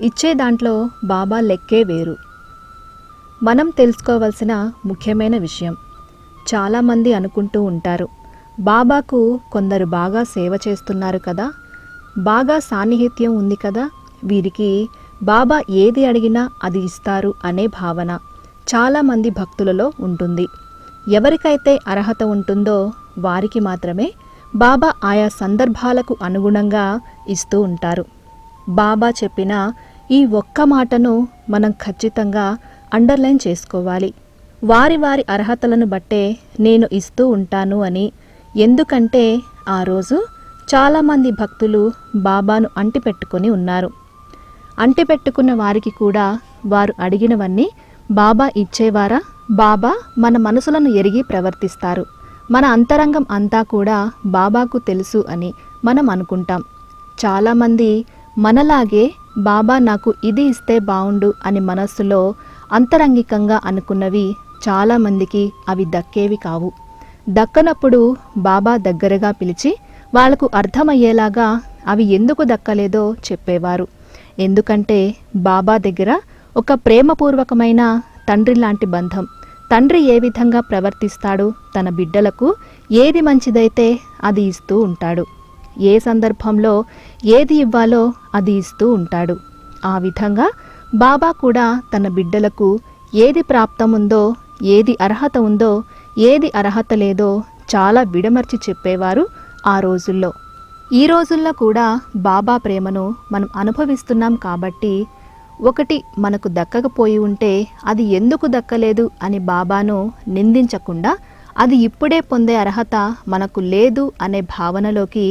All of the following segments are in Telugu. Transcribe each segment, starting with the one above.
ఇచ్చే దాంట్లో బాబా లెక్కే వేరు. మనం తెలుసుకోవాల్సిన ముఖ్యమైన విషయం. చాలామంది అనుకుంటూ ఉంటారు బాబాకు కొందరు బాగా సేవ చేస్తున్నారు కదా బాగా సాన్నిహిత్యం ఉంది కదా వీరికి బాబా ఏది అడిగినా అది ఇస్తారు అనే భావన చాలామంది భక్తులలో ఉంటుంది. ఎవరికైతే అర్హత ఉంటుందో వారికి మాత్రమే బాబా ఆయా సందర్భాలకు అనుగుణంగా ఇస్తూ ఉంటారు. బాబా చెప్పిన ఈ ఒక్క మాటను మనం ఖచ్చితంగా అండర్లైన్ చేసుకోవాలి. వారి వారి అర్హతలను బట్టే నేను ఇస్తూ ఉంటాను అని. ఎందుకంటే ఆ రోజు చాలామంది భక్తులు బాబాను అంటిపెట్టుకొని ఉన్నారు. అంటిపెట్టుకున్న వారికి కూడా వారు అడిగినవన్నీ బాబా ఇచ్చేవారా? బాబా మన మనసులను ఎరిగి ప్రవర్తిస్తారు. మన అంతరంగం అంతా కూడా బాబాకు తెలుసు అని మనం అనుకుంటాం. చాలామంది మనలాగే బాబా నాకు ఇది ఇస్తే బావుండు అని మనస్సులో అంతరంగికంగా అనుకున్నవి చాలామందికి అవి దక్కేవి కావు. దక్కనప్పుడు బాబా దగ్గరగా పిలిచి వాళ్ళకు అర్థమయ్యేలాగా అవి ఎందుకు దక్కలేదో చెప్పేవారు. ఎందుకంటే బాబా దగ్గర ఒక ప్రేమపూర్వకమైన తండ్రి లాంటి బంధం. తండ్రి ఏ విధంగా ప్రవర్తిస్తాడు తన బిడ్డలకు ఏది మంచిదైతే అది ఇస్తూ ఉంటాడు. ఏ సందర్భంలో ఏది ఇవ్వాలో అది ఇస్తూ ఉంటాడు. ఆ విధంగా బాబా కూడా తన బిడ్డలకు ఏది ప్రాప్తముందో ఏది అర్హత ఉందో ఏది అర్హత లేదో చాలా విడమర్చి చెప్పేవారు ఆ రోజుల్లో. ఈ రోజుల్లో కూడా బాబా ప్రేమను మనం అనుభవిస్తున్నాం కాబట్టి ఒకటి మనకు దక్కకపోయి ఉంటే అది ఎందుకు దక్కలేదు అని బాబాను నిందించకుండా అది ఇప్పుడే పొందే అర్హత మనకు లేదు అనే భావనలోకి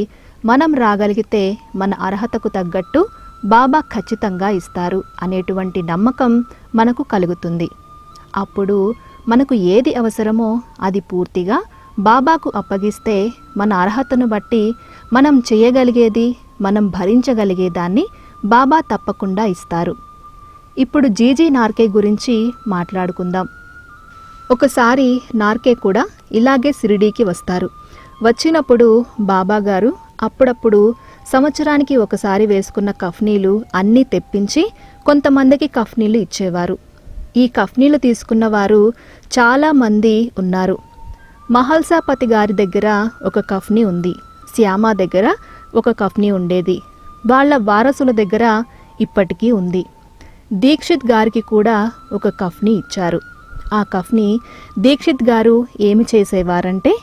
మనం రాగలిగితే మన అర్హతకు తగ్గట్టు బాబా ఖచ్చితంగా ఇస్తారు అనేటువంటి నమ్మకం మనకు కలుగుతుంది. అప్పుడు మనకు ఏది అవసరమో అది పూర్తిగా బాబాకు అప్పగిస్తే మన అర్హతను బట్టి మనం చేయగలిగేది మనం భరించగలిగేదాన్ని బాబా తప్పకుండా ఇస్తారు. ఇప్పుడు జీజీ నార్కే గురించి మాట్లాడుకుందాం. ఒకసారి నార్కే కూడా ఇలాగే షిరిడీకి వస్తారు. వచ్చినప్పుడు బాబా గారు అప్పుడప్పుడు సంవత్సరానికి ఒకసారి వేసుకున్న కఫ్నీలు అన్నీ తెప్పించి కొంతమందికి కఫ్నీలు ఇచ్చేవారు. ఈ కఫ్నీలు తీసుకున్న వారు చాలామంది ఉన్నారు. మహల్సాపతి గారి దగ్గర ఒక కఫ్నీ ఉంది. శ్యామ దగ్గర ఒక కఫ్నీ ఉండేది. వాళ్ళ వారసుల దగ్గర ఇప్పటికీ ఉంది. దీక్షిత్ గారికి కూడా ఒక కఫ్ని ఇచ్చారు. ఆ కఫ్ని దీక్షిత్ గారు ఏమి చేసేవారంటే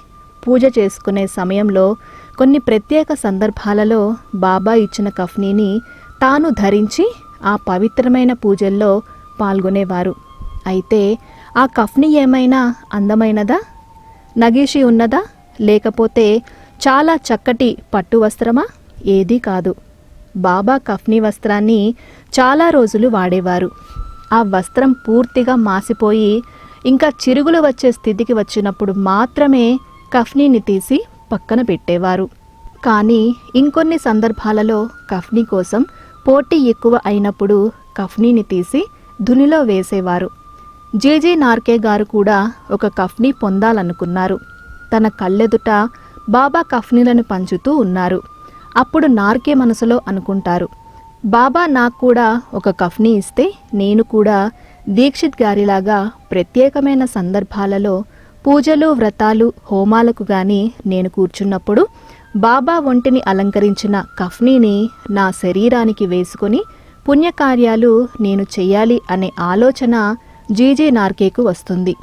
పూజ చేసుకునే సమయంలో కొన్ని ప్రత్యేక సందర్భాలలో బాబా ఇచ్చిన కఫ్నీని తాను ధరించి ఆ పవిత్రమైన పూజల్లో పాల్గొనేవారు. అయితే ఆ కఫ్ని ఏమైనా అందమైనదా? నగీషి ఉన్నదా? లేకపోతే చాలా చక్కటి పట్టు వస్త్రమా? ఏదీ కాదు. బాబా కఫ్నీ వస్త్రాన్ని చాలా రోజులు వాడేవారు. ఆ వస్త్రం పూర్తిగా మాసిపోయి ఇంకా చిరుగులు వచ్చే స్థితికి వచ్చినప్పుడు మాత్రమే కఫ్నీని తీసి పక్కన పెట్టేవారు. కానీ ఇంకొన్ని సందర్భాలలో కఫ్నీ కోసం పోటీ ఎక్కువ అయినప్పుడు కఫ్నీని తీసి ధునిలో వేసేవారు. జేజే నార్కే గారు కూడా ఒక కఫ్నీ పొందాలనుకున్నారు. తన కళ్ళెదుట బాబా కఫ్నీలను పంచుతూ ఉన్నారు. అప్పుడు నార్కే మనసులో అనుకుంటారు బాబా నాకు కూడా ఒక కఫ్నీ ఇస్తే నేను కూడా దీక్షిత్ గారిలాగా ప్రత్యేకమైన సందర్భాలలో పూజలు వ్రతాలు హోమాలకు గాని నేను కూర్చున్నప్పుడు బాబా ఒంటిని అలంకరించిన కఫ్నీని నా శరీరానికి వేసుకొని పుణ్యకార్యాలు నేను చెయ్యాలి అనే ఆలోచన జీజే నార్కేకు వస్తుంది.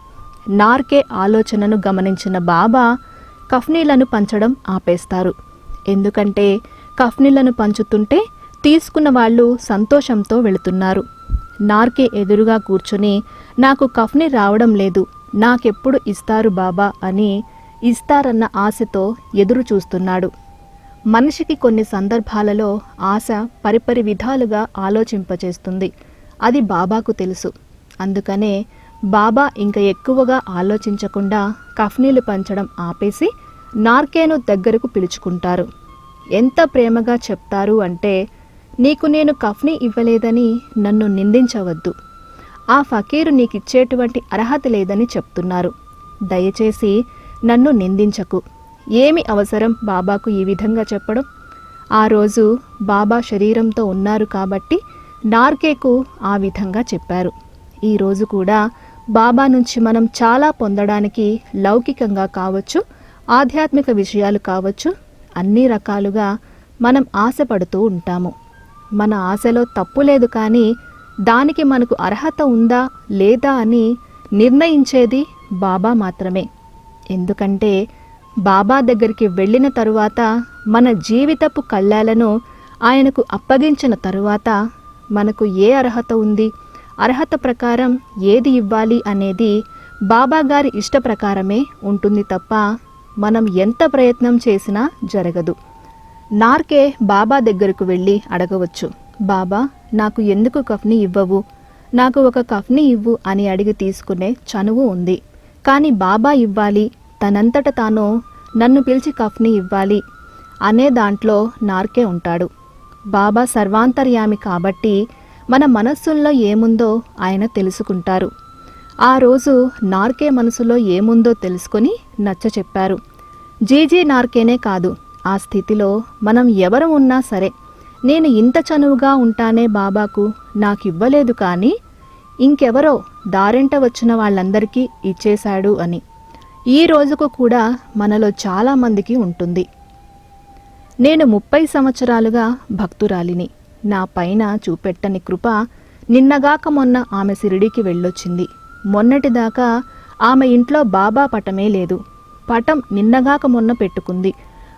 నార్కే ఆలోచనను గమనించిన బాబా కఫ్నీలను పంచడం ఆపేస్తారు. ఎందుకంటే కఫ్నీలను పంచుతుంటే తీసుకున్న వాళ్ళు సంతోషంతో వెళుతున్నారు. నార్కే ఎదురుగా కూర్చొని నాకు కఫ్ని రావడం లేదు నాకెప్పుడు ఇస్తారు బాబా అని ఇస్తారన్న ఆశతో ఎదురు చూస్తున్నాడు మనిషికి కొన్ని సందర్భాలలో ఆశ పరిపరి విధాలుగా ఆలోచింపచేస్తుంది. అది బాబాకు తెలుసు. అందుకనే బాబా ఇంకా ఎక్కువగా ఆలోచించకుండా కఫ్నీలు పంచడం ఆపేసి నార్కేను దగ్గరకు పిలుచుకుంటారు. ఎంత ప్రేమగా చెప్తారు అంటే నీకు నేను కఫ్నీ ఇవ్వలేదని నన్ను నిందించవద్దు. ఆ ఫకీరు నీకిచ్చేటువంటి అర్హత లేదని చెప్తున్నారు. దయచేసి నన్ను నిందించకు. ఏమి అవసరం బాబాకు ఈ విధంగా చెప్పడం? ఆ రోజు బాబా శరీరంతో ఉన్నారు కాబట్టి నార్కేకు ఆ విధంగా చెప్పారు. ఈరోజు కూడా బాబా నుంచి మనం చాలా పొందడానికి లౌకికంగా కావచ్చు ఆధ్యాత్మిక విషయాలు కావచ్చు అన్ని రకాలుగా మనం ఆశపడుతూ ఉంటాము. మన ఆశలో తప్పు లేదు కానీ దానికి మనకు అర్హత ఉందా లేదా అని నిర్ణయించేది బాబా మాత్రమే. ఎందుకంటే బాబా దగ్గరికి వెళ్ళిన తరువాత మన జీవితపు కళ్ళాలను ఆయనకు అప్పగించిన తరువాత మనకు ఏ అర్హత ఉంది అర్హత ప్రకారం ఏది ఇవ్వాలి అనేది బాబా గారి ఇష్ట ప్రకారమే ఉంటుంది తప్ప మనం ఎంత ప్రయత్నం చేసినా జరగదు. నార్కే బాబా దగ్గరకు వెళ్ళి అడగవచ్చు. బాబా నాకు ఎందుకు కఫ్ని ఇవ్వవు? నాకు ఒక కఫ్ని ఇవ్వు అని అడిగి తీసుకునే చనువు ఉంది. కానీ బాబా ఇవ్వాలి. తనంతట తాను నన్ను పిలిచి కఫ్ని ఇవ్వాలి అనే దాంట్లో నార్కే ఉంటాడు. బాబా సర్వాంతర్యామి కాబట్టి మన మనస్సుల్లో ఏముందో ఆయన తెలుసుకుంటారు. ఆ రోజు నార్కే మనసులో ఏముందో తెలుసుకొని నచ్చ చెప్పారు. జీజీ నార్కేనే కాదు ఆ స్థితిలో మనం ఎవరు ఉన్నా సరే నేను ఇంత చనువుగా ఉంటానే బాబాకు నాకివ్వలేదు కానీ ఇంకెవరో దారింట వచ్చిన వాళ్ళందరికీ ఇచ్చేశాడు అని. ఈ రోజుకు కూడా మనలో చాలామందికి ఉంటుంది. నేను ముప్పై సంవత్సరాలుగా భక్తురాలిని. నా పైన చూపెట్టని కృప నిన్నగాక మొన్న ఆమె సిరిడికి వెళ్ళొచ్చింది. మొన్నటిదాకా ఆమె ఇంట్లో బాబా పటమే లేదు. పటం నిన్నగాక మొన్న పెట్టుకుంది.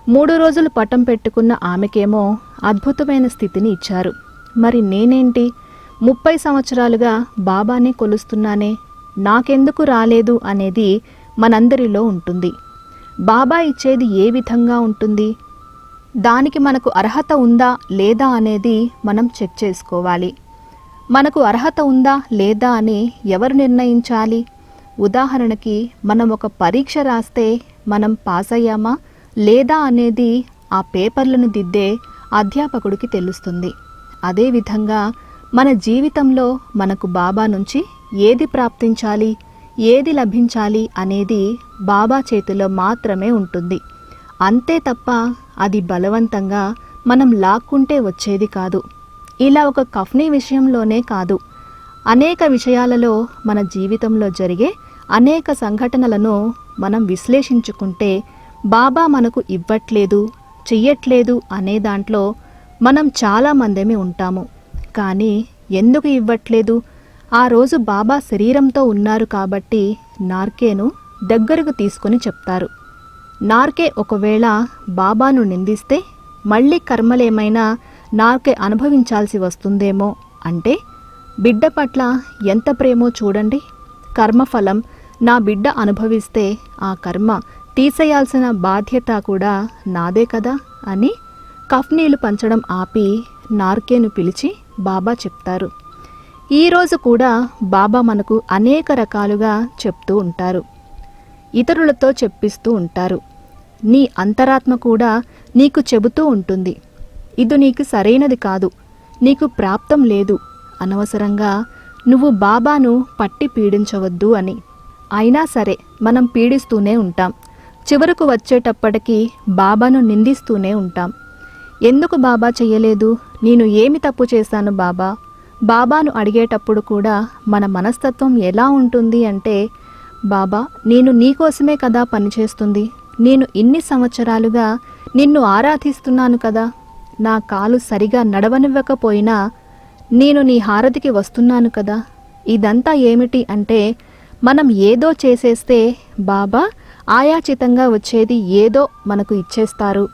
మూడు రోజులు పటం పెట్టుకున్న ఆమెకేమో అద్భుతమైన స్థితిని ఇచ్చారు. మరి నేనేంటి? ముప్పై సంవత్సరాలుగా బాబానే కొలుస్తున్నానే నాకెందుకు రాలేదు అనేది మనందరిలో ఉంటుంది. బాబా ఇచ్చేది ఏ విధంగా ఉంటుంది? దానికి మనకు అర్హత ఉందా లేదా అనేది మనం చెక్ చేసుకోవాలి. మనకు అర్హత ఉందా లేదా అని ఎవరు నిర్ణయించాలి? ఉదాహరణకి మనం ఒక పరీక్ష రాస్తే మనం పాస్ అయ్యామా లేదా అనేది ఆ పేపర్లను దిద్దే అధ్యాపకుడికి తెలుస్తుంది. అదేవిధంగా మన జీవితంలో మనకు బాబా నుంచి ఏది ప్రాప్తించాలి ఏది లభించాలి అనేది బాబా చేతిలో మాత్రమే ఉంటుంది. అంతే తప్ప అది బలవంతంగా మనం లాక్కుంటే వచ్చేది కాదు. ఇలా ఒక కఫ్నీ విషయంలోనే కాదు. అనేక విషయాలలో మన జీవితంలో జరిగే అనేక సంఘటనలను మనం విశ్లేషించుకుంటే బాబా మనకు ఇవ్వట్లేదు చెయ్యట్లేదు అనే దాంట్లో మనం చాలా ఉంటాము. కానీ ఎందుకు ఇవ్వట్లేదు? ఆ రోజు బాబా శరీరంతో ఉన్నారు కాబట్టి నార్కేను దగ్గరకు తీసుకొని చెప్తారు. నార్కే ఒకవేళ బాబాను నిందిస్తే మళ్ళీ కర్మలేమైనా నార్కే అనుభవించాల్సి వస్తుందేమో అంటే బిడ్డ పట్ల ఎంత ప్రేమో చూడండి. కర్మఫలం నా బిడ్డ అనుభవిస్తే ఆ కర్మ తీసేయాల్సిన బాధ్యత కూడా నాదే కదా అని కఫ్నీలు పంచడం ఆపి నార్కేను పిలిచి బాబా చెప్తారు. ఈరోజు కూడా బాబా మనకు అనేక రకాలుగా చెప్తూ ఉంటారు. ఇతరులతో చెప్పిస్తూ ఉంటారు. నీ అంతరాత్మ కూడా నీకు చెబుతూ ఉంటుంది. ఇది నీకు సరైనది కాదు. నీకు ప్రాప్తం లేదు. అనవసరంగా నువ్వు బాబాను పట్టి పీడించవద్దు అని. అయినా సరే మనం పీడిస్తూనే ఉంటాం. చివరకు వచ్చేటప్పటికి బాబాను నిందిస్తూనే ఉంటాం. ఎందుకు బాబా చెయ్యలేదు? నేను ఏమి తప్పు చేశాను బాబా? బాబాను అడిగేటప్పుడు కూడా మన మనస్తత్వం ఎలా ఉంటుంది అంటే బాబా నేను నీకోసమే కదా పనిచేస్తుంది నేను ఇన్ని సంవత్సరాలుగా నిన్ను ఆరాధిస్తున్నాను కదా. నా కాలు సరిగా నడవనివ్వకపోయినా నేను నీ హారతికి వస్తున్నాను కదా. ఇదంతా ఏమిటి అంటే మనం ఏదో చేసేస్తే బాబా ఆయాచితంగా వచ్చేది ఏదో మనకు ఇచ్చేస్తారు.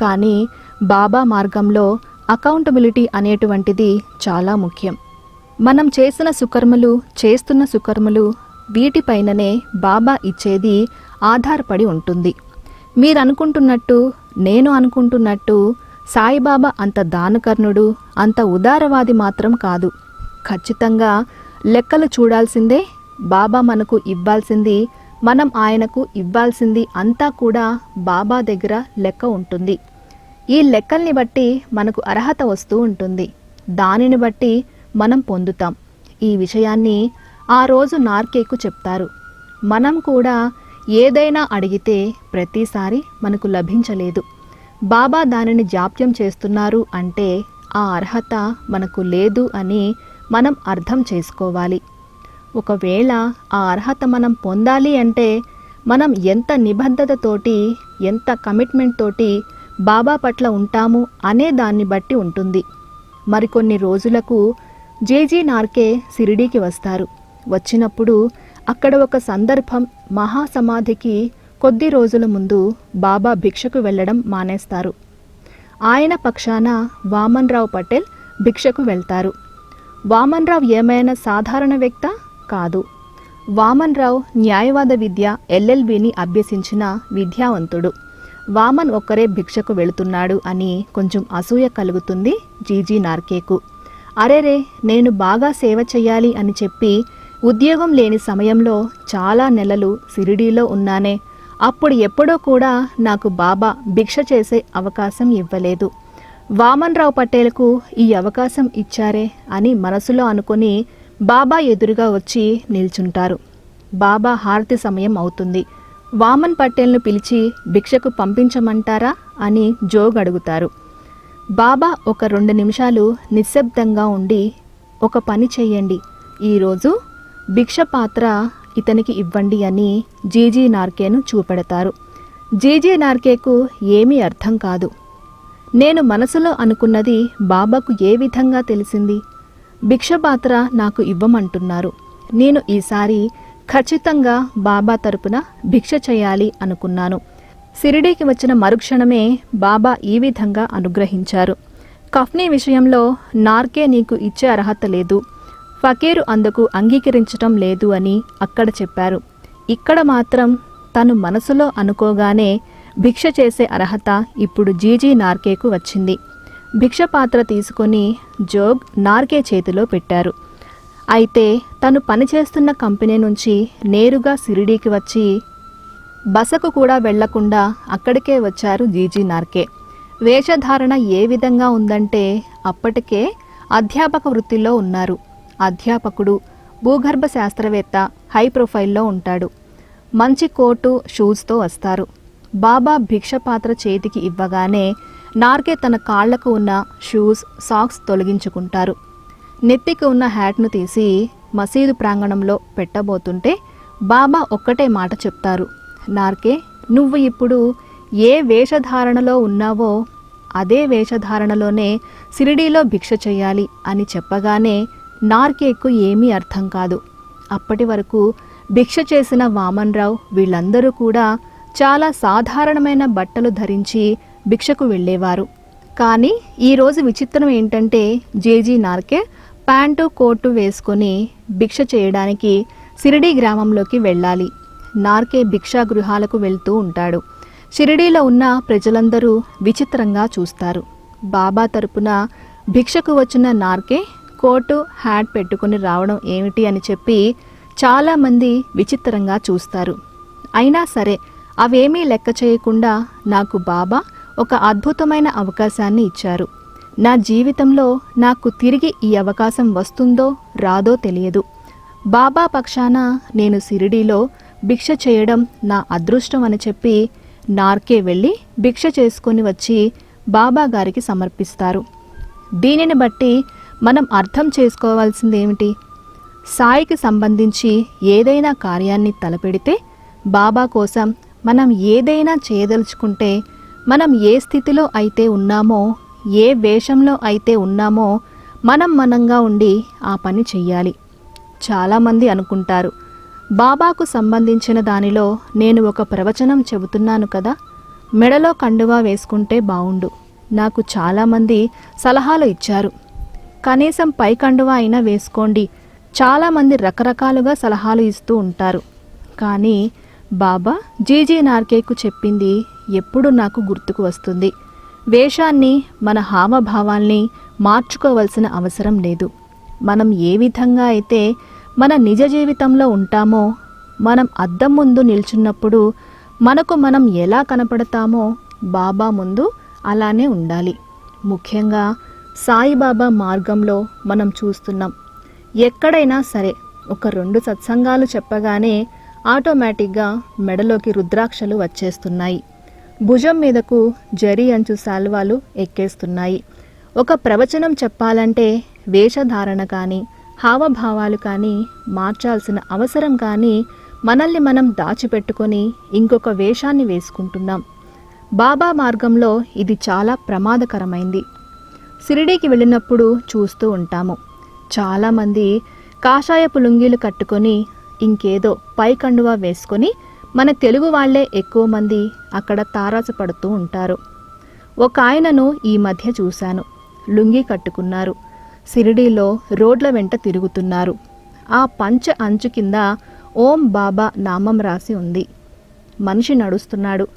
కానీ బాబా మార్గంలో అకౌంటబిలిటీ అనేటువంటిది చాలా ముఖ్యం. మనం చేసిన సుకర్మలు చేస్తున్న సుకర్మలు వీటిపైననే బాబా ఇచ్చేది ఆధారపడి ఉంటుంది. మీరు అనుకుంటున్నట్టు నేను అనుకుంటున్నట్టు సాయిబాబా అంత దానకర్ణుడు అంత ఉదారవాది మాత్రం కాదు. ఖచ్చితంగా లెక్కలు చూడాల్సిందే బాబా మనకు ఇవ్వాల్సింది మనం ఆయనకు ఇవ్వాల్సింది అంతా కూడా బాబా దగ్గర లెక్క ఉంటుంది. ఈ లెక్కల్ని బట్టి మనకు అర్హత వస్తూ ఉంటుంది. దానిని బట్టి మనం పొందుతాం. ఈ విషయాన్ని ఆ రోజు నార్కేకు చెప్తారు. మనం కూడా ఏదైనా అడిగితే ప్రతిసారి మనకు లభించలేదు. బాబా దానిని జాప్యం చేస్తున్నారు అంటే ఆ అర్హత మనకు లేదు అని మనం అర్థం చేసుకోవాలి. ఒకవేళ ఆ అర్హత మనం పొందాలి అంటే మనం ఎంత నిబద్ధతతోటి ఎంత కమిట్మెంట్ తోటి బాబా పట్ల ఉంటాము అనే దాన్ని బట్టి ఉంటుంది. మరికొన్ని రోజులకు జేజీ నార్కే సిరిడీకి వస్తారు. వచ్చినప్పుడు అక్కడ ఒక సందర్భం మహాసమాధికి కొద్ది రోజుల ముందు బాబా భిక్షకు వెళ్ళడం మానేస్తారు. ఆయన పక్షాన వామన్రావు పటేల్ భిక్షకు వెళ్తారు. వామన్రావు ఏమైనా సాధారణ వ్యక్త? కాదు. వామన్రావు న్యాయవాద విద్య ఎల్ఎల్బిని అభ్యసించిన విద్యావంతుడు. వామన్ ఒక్కరే భిక్షకు వెళుతున్నాడు అని కొంచెం అసూయ కలుగుతుంది జీజీ నార్కేకు. అరేరే నేను బాగా సేవ చెయ్యాలి అని చెప్పి ఉద్యోగం లేని సమయంలో చాలా నెలలు సిరిడీలో ఉన్నానే. అప్పుడు ఎప్పుడో కూడా నాకు బాబా భిక్ష చేసే అవకాశం ఇవ్వలేదు. వామన్రావు పటేల్కు ఈ అవకాశం ఇచ్చారే అని మనసులో అనుకుని బాబా ఎదురుగా వచ్చి నిల్చుంటారు. బాబా హారతి సమయం అవుతుంది. వామన్ పటేల్ను పిలిచి భిక్షకు పంపించమంటారా అని జోగ్ అడుగుతారు. బాబా ఒక రెండు నిమిషాలు నిశ్శబ్దంగా ఉండి ఒక పని చెయ్యండి. ఈరోజు భిక్ష పాత్ర ఇతనికి ఇవ్వండి అని జీజీ నార్కేను చూపెడతారు. జీజీ నార్కేకు ఏమీ అర్థం కాదు. నేను మనసులో అనుకున్నది బాబాకు ఏ విధంగా తెలిసింది? భిక్షపాత్ర నాకు ఇవ్వమంటున్నారు. నేను ఈసారి ఖచ్చితంగా బాబా తరపున భిక్ష చేయాలి అనుకున్నాను. సిరిడీకి వచ్చిన మరుక్షణమే బాబా ఈ విధంగా అనుగ్రహించారు. కఫ్నీ విషయంలో నార్కే నీకు ఇచ్చే అర్హత లేదు. ఫకీరు అందుకు అంగీకరించటం లేదు అని అక్కడ చెప్పారు. ఇక్కడ మాత్రం తను మనసులో అనుకోగానే భిక్ష చేసే అర్హత ఇప్పుడు జీజీ నార్కేకు వచ్చింది. భిక్ష పాత్ర తీసుకొని జోగ్ నార్కే చేతిలో పెట్టారు. అయితే తను పనిచేస్తున్న కంపెనీ నుంచి నేరుగా సిరిడీకి వచ్చి బసకు కూడా వెళ్ళకుండా అక్కడికే వచ్చారు జీజీ నార్కే. వేషధారణ ఏ విధంగా ఉందంటే అప్పటికే అధ్యాపక వృత్తిలో ఉన్నారు. అధ్యాపకుడు భూగర్భ శాస్త్రవేత్త హై ప్రొఫైల్లో ఉంటాడు. మంచి కోటు షూస్తో వస్తారు. బాబా భిక్ష పాత్ర చేతికి ఇవ్వగానే నార్కే తన కాళ్ళకు ఉన్న షూస్ సాక్స్ తొలగించుకుంటారు. నెత్తికి ఉన్న హ్యాట్ను తీసి మసీదు ప్రాంగణంలో పెట్టబోతుంటే బాబా ఒక్కటే మాట చెప్తారు. నార్కే నువ్వు ఇప్పుడు ఏ వేషధారణలో ఉన్నావో అదే వేషధారణలోనే సిరిడీలో భిక్ష చేయాలి అని చెప్పగానే నార్కేకు ఏమీ అర్థం కాదు. అప్పటి వరకు భిక్ష చేసిన వామన్రావు వీళ్ళందరూ కూడా చాలా సాధారణమైన బట్టలు ధరించి భిక్షకు వెళ్ళేవారు. కానీ ఈరోజు విచిత్రం ఏంటంటే జేజీ నార్కే ప్యాంటు కోటు వేసుకొని భిక్ష చేయడానికి సిరిడీ గ్రామంలోకి వెళ్ళాలి. నార్కే భిక్షా గృహాలకు వెళ్తూ ఉంటాడు. షిరిడీలో ఉన్న ప్రజలందరూ విచిత్రంగా చూస్తారు. బాబా తరపున భిక్షకు వచ్చిన నార్కే కోటు హ్యాట్ పెట్టుకుని రావడం ఏమిటి అని చెప్పి చాలామంది విచిత్రంగా చూస్తారు. అయినా సరే అవేమీ లెక్క చేయకుండా నాకు బాబా ఒక అద్భుతమైన అవకాశాన్ని ఇచ్చారు. నా జీవితంలో నాకు తిరిగి ఈ అవకాశం వస్తుందో రాదో తెలియదు. బాబా పక్షాన నేను సిరిడీలో భిక్ష చేయడం నా అదృష్టం అని చెప్పి నార్కే వెళ్ళి భిక్ష చేసుకొని వచ్చి బాబా గారికి సమర్పిస్తారు. దీనిని బట్టి మనం అర్థం చేసుకోవాల్సింది ఏమిటి? సాయికి సంబంధించి ఏదైనా కార్యాన్ని తలపెడితే బాబా కోసం మనం ఏదైనా చేయదలుచుకుంటే మనం ఏ స్థితిలో అయితే ఉన్నామో ఏ వేషంలో అయితే ఉన్నామో మనం మనంగా ఉండి ఆ పని చెయ్యాలి. చాలామంది అనుకుంటారు బాబాకు సంబంధించిన దానిలో నేను ఒక ప్రవచనం చెబుతున్నాను కదా మెడలో కండువా వేసుకుంటే బావుండు. నాకు చాలామంది సలహాలు ఇచ్చారు. కనీసం పై కండువా అయినా వేసుకోండి. చాలామంది రకరకాలుగా సలహాలు ఇస్తూ ఉంటారు. కానీ బాబా జీజీ నార్కేకు చెప్పింది ఎప్పుడు నాకు గుర్తుకు వస్తుంది. వేషాన్ని మన హావభావాల్ని మార్చుకోవలసిన అవసరం లేదు. మనం ఏ విధంగా అయితే మన నిజ జీవితంలో ఉంటామో మనం అద్దం ముందు నిల్చున్నప్పుడు మనకు మనం ఎలా కనపడతామో బాబా ముందు అలానే ఉండాలి. ముఖ్యంగా సాయిబాబా మార్గంలో మనం చూస్తున్నాం. ఎక్కడైనా సరే ఒక రెండు సత్సంగాలు చెప్పగానే ఆటోమేటిక్గా మెడలోకి రుద్రాక్షలు వచ్చేస్తున్నాయి. భుజం మీదకు జరి అంచు శాల్వాలు ఎక్కేస్తున్నాయి. ఒక ప్రవచనం చెప్పాలంటే వేషధారణ కానీ హావభావాలు కానీ మార్చాల్సిన అవసరం కానీ మనల్ని మనం దాచిపెట్టుకొని ఇంకొక వేషాన్ని వేసుకుంటున్నాం. బాబా మార్గంలో ఇది చాలా ప్రమాదకరమైంది. షిరిడీకి వెళ్ళినప్పుడు చూస్తూ ఉంటాము. చాలామంది కాషాయపు లుంగీలు కట్టుకొని ఇంకేదో పై కండువా వేసుకొని మన తెలుగు వాళ్ళే ఎక్కువ మంది అక్కడ తారాసపడుతూ ఉంటారు. ఒక ఆయనను ఈ మధ్య చూశాను. లుంగీ కట్టుకున్నారు. షిరిడీలో రోడ్ల వెంట తిరుగుతున్నారు. ఆ పంచ అంచు కింద ఓం బాబా నామం రాసి ఉంది. మనిషి నడుస్తున్నాడు.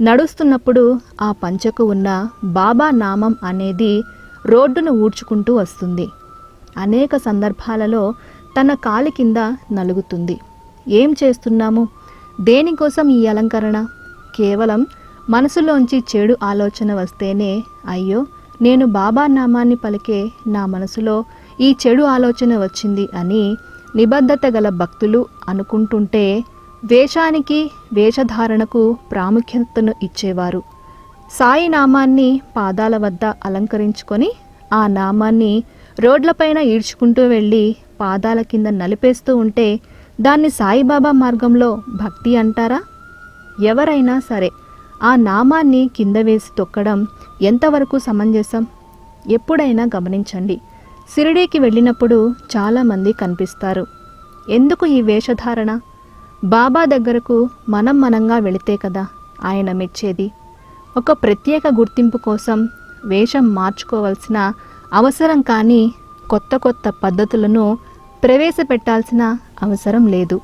నడుస్తున్నప్పుడు ఆ పంచకు ఉన్న బాబా నామం అనేది రోడ్డును ఊడ్చుకుంటూ వస్తుంది. అనేక సందర్భాలలో తన కాలి కింద నలుగుతుంది. ఏం చేస్తున్నాము? దేనికోసం ఈ అలంకరణ? కేవలం మనసులోంచి చెడు ఆలోచన వస్తేనే అయ్యో నేను బాబా నామాన్ని పలికే నా మనసులో ఈ చెడు ఆలోచన వచ్చింది అని నిబద్ధత గల భక్తులు అనుకుంటుంటే వేషానికి వేషధారణకు ప్రాముఖ్యతను ఇచ్చేవారు. సాయి నామాన్ని పాదాల వద్ద అలంకరించుకొని ఆ నామాన్ని రోడ్లపైన ఈడ్చుకుంటూ వెళ్ళి పాదాల కింద నలిపేస్తూ ఉంటే దాన్ని సాయిబాబా మార్గంలో భక్తి అంటారా? ఎవరైనా సరే ఆ నామాన్ని కింద వేసి తొక్కడం ఎంతవరకు సమంజసం? ఎప్పుడైనా గమనించండి. షిరిడీకి వెళ్ళినప్పుడు చాలామంది కనిపిస్తారు. ఎందుకు ఈ వేషధారణ? బాబా దగ్గరకు మనం మనంగా వెళితే కదా ఆయన మెచ్చేది. ఒక ప్రత్యేక గుర్తింపు కోసం వేషం మార్చుకోవాల్సిన అవసరం కానీ కొత్త కొత్త పద్ధతులను ప్రవేశపెట్టాల్సిన అవసరం లేదు.